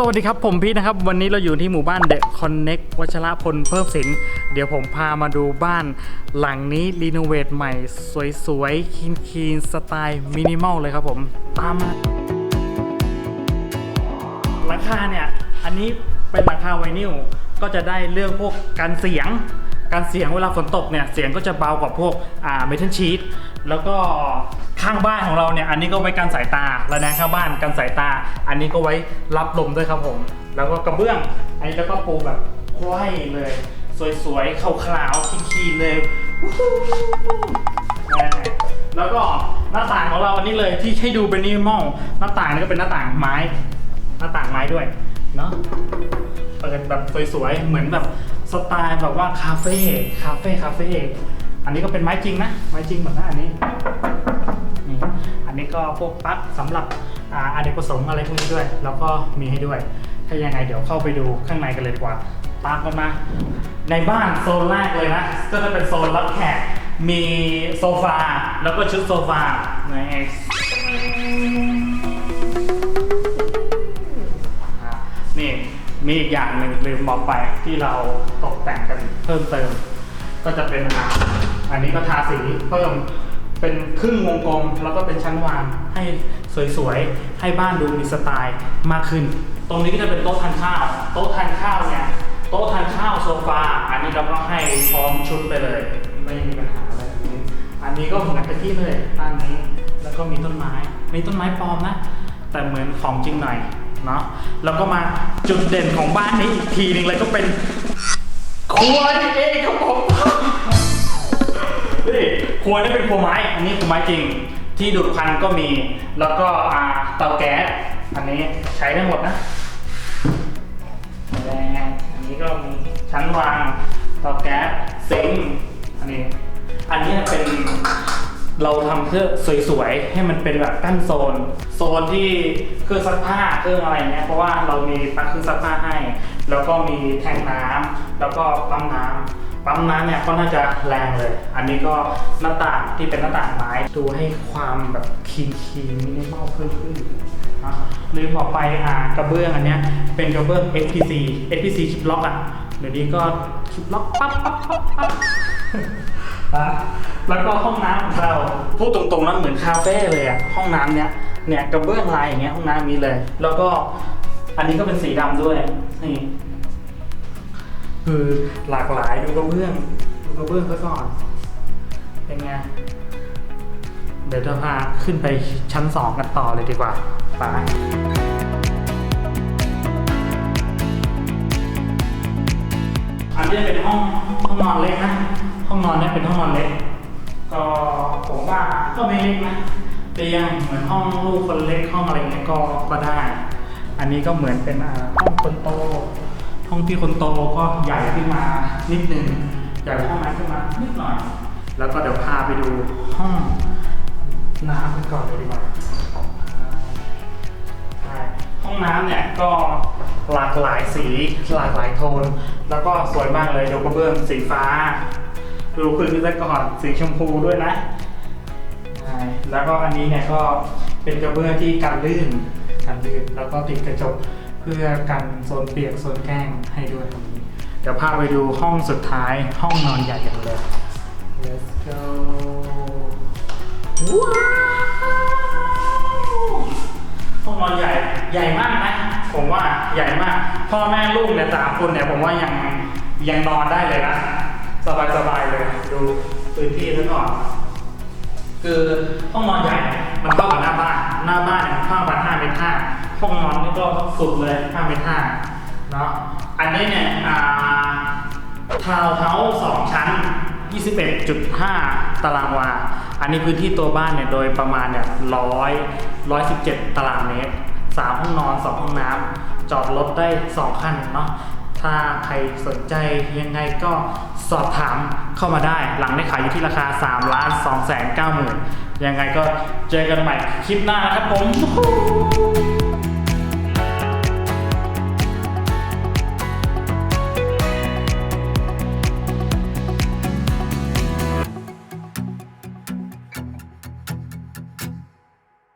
สวัสดีครับ ผมพีทนะครับ วันนี้เราอยู่ที่หมู่บ้านเดอะคอนเน็กวัชระพลเพิ่มสิน เดี๋ยวผมพามาดูบ้านหลังนี้รีโนเวทใหม่ สวยๆคีนคีนสไตล์มินิมอลเลยครับผม ตามมาหลังคาเนี่ย อันนี้เป็นหลังคาไวนิลก็จะได้เรื่องพวกการเสียง การเสียงเวลาฝนตกเนี่ย เสียงก็จะเบากว่าพวกอ่าเมทัลชีตแล้วก็ ข้างบ้านของเราเนี่ย อันนี้ก็ไว้กันสายตาและนะข้างบ้านกันสายตา อันนี้ก็ไว้รับลมด้วยครับผม แล้วก็กระเบื้อง อันนี้แล้วก็ปูแบบไขว้เลย สวยๆขาวๆคีนๆเลยแล้วก็หน้าต่างของเราอันนี้เลยที่ให้ดูเป็นนิมอลหน้าต่างนี่ก็เป็นหน้าต่างไม้ หน้าต่างไม้ด้วยเนาะเปิดแบบสวยๆเหมือนแบบสไตล์แบบว่าคาเฟ่คาเฟ่คาเฟ่อันนี้ก็เป็นไม้จริงนะไม้จริงหมดนะอันนี้นี่อันนี้ ก็พวกปลั๊กสำหรับอาเนกประสงค์อะไรพวกนี้ด้วย แล้วก็มีให้ด้วย ถ้ายังไงเดี๋ยวเข้าไปดูข้างในกันเลยดีกว่า ตามกันมา ในบ้านโซนแรกเลยนะ ก็จะเป็นโซนรับแขก มีโซฟา แล้วก็ชุดโซฟาในนี่มีอีกอย่างหนึ่งลืมบอกไปที่เราตกแต่งกันเพิ่มเติม ก็จะเป็นอันนี้ก็ทาสีเพิ่ม เป็นครึ่งวงกลมแล้วก็เป็นชั้นวางให้สวยๆ ให้บ้านดูมีสไตล์มากขึ้น ตรงนี้ก็จะเป็นโต๊ะทานข้าว โต๊ะทานข้าวเนี่ย โต๊ะทานข้าวโซฟา อันนี้เราก็ให้พร้อมชุดไปเลย ไม่มีปัญหาอะไรแบบนี้อันนี้ก็เหมือนกับที่เลยด้านนี้ แล้วก็มีต้นไม้มีต้นไม้ปลอมนะ แต่เหมือนของจริงหน่อยเนาะ แล้วก็มาจุดเด่นของบ้านนี้อีกทีหนึ่งเลยก็เป็นครัวนี่เองครับผม นี่ครัวนี่เป็นครัวไม้ อันนี้ครัวไม้จริง ที่ดูดควันก็มี แล้วก็อ่าเตาแก๊ส อันนี้ใช้ได้หมดนะแรงอันนี้ก็มีชั้นวางเตาแก๊สซิงอันนี้ อันนี้เป็นเราทำเพื่อสวยๆ ให้มันเป็นแบบกั้นโซน โซนที่เครื่องซักผ้าเครื่องอะไรเนี้ยเพราะว่าเรามีปั๊กเครื่องซักผ้าให้ แล้วก็มีแทงน้ำแล้วก็ปั๊มน้ำ ปั๊มน้ำเนี่ยก็น่าจะแรงเลย อันนี้ก็หน้าต่างที่เป็นหน้าต่างไม้ดูให้ความแบบคีนคีนมินิมอลเพิ่มขึ้นอะลืมบอกไปอ่ากระเบื้องอันเนี้ยเป็นกระเบื้อง SPC SPC ชิปล็อกอะเดี๋ยวนี้ก็ชิปล็อกปั๊บปั๊บปั๊บปั๊บนะแล้วก็ห้องน้ำของเราพูดตรงๆแล้วเหมือนคาเฟ่เลยอะห้องน้ำเนี้ยเนี่ยกระเบื้องลายอย่างเงี้ยห้องน้ำนี้เลย แล้วก็อันนี้ก็เป็นสีดำด้วยนี่ คือหลากหลายดูกระเบื้องดูกระเบื้องซะก่อน เป็นไง เดี๋ยวจะพาขึ้นไปชั้นสองกันต่อเลยดีกว่าไปอันนี้เป็นห้องห้องนอนเล็กนะ ห้องนอนเนี่ยเป็นห้องนอนเล็ก ก็ผมว่าก็ไม่เล็กนะเตียงเหมือนห้องลูกคนเล็กห้องอะไรเงี้ยก็ก็ได้ อันนี้ก็เหมือนเป็นห้องคนโต ห้องพี่คนโตก็ใหญ่ขึ้นมานิดนึงใหญ่กว่าห้องนั้นขึ้นมานิดหน่อย แล้วก็เดี๋ยวพาไปดูห้องน้ำกันก่อนเลยดีกว่าห้องน้ำเนี่ยก็หลากหลายสีหลากหลายโทน แล้วก็สวยมากเลยดูกระเบื้องสีฟ้า ดูพื้นที่ซะก่อนสีชมพูด้วยนะ แล้วก็อันนี้เนี่ยก็เป็นกระเบื้องที่กันลื่นกันลื่นแล้วก็ติดกระจก เพื่อกันโซนเปียกโซนแกล้งให้ด้วยตรงนี้ เดี๋ยวพาไปดูห้องสุดท้ายห้องนอนใหญ่กันเลย let's go ว้าวห้องนอนใหญ่ใหญ่มากนะ ผมว่าใหญ่มาก พ่อแม่ลูกเนี่ยสามคนเนี่ยผมว่ายังยังนอนได้เลยนะ สบายสบายๆเลย ดูพื้นที่ซะก่อนคือห้องนอนใหญ่ ห้าห้องนอนนี่ก็สุดเลยห้าเมตรห้าเนาะอันนี้เนี่ยอ่าทาวน์เฮาส์สองชั้น 21.5 ตารางวา อันนี้พื้นที่ตัวบ้านเนี่ยโดยประมาณเนี่ยร้อยร้อยสิบเจ็ดตารางเมตรสามห้องนอนสองห้องน้ำจอดรถได้สองคันเนาะถ้าใครสนใจยังไงก็สอบถามเข้ามาได้ หลังได้ขายอยู่ที่ราคา3ล้าน2แสน9หมื่นยังไงก็เจอกันใหม่คลิปหน้านะครับผม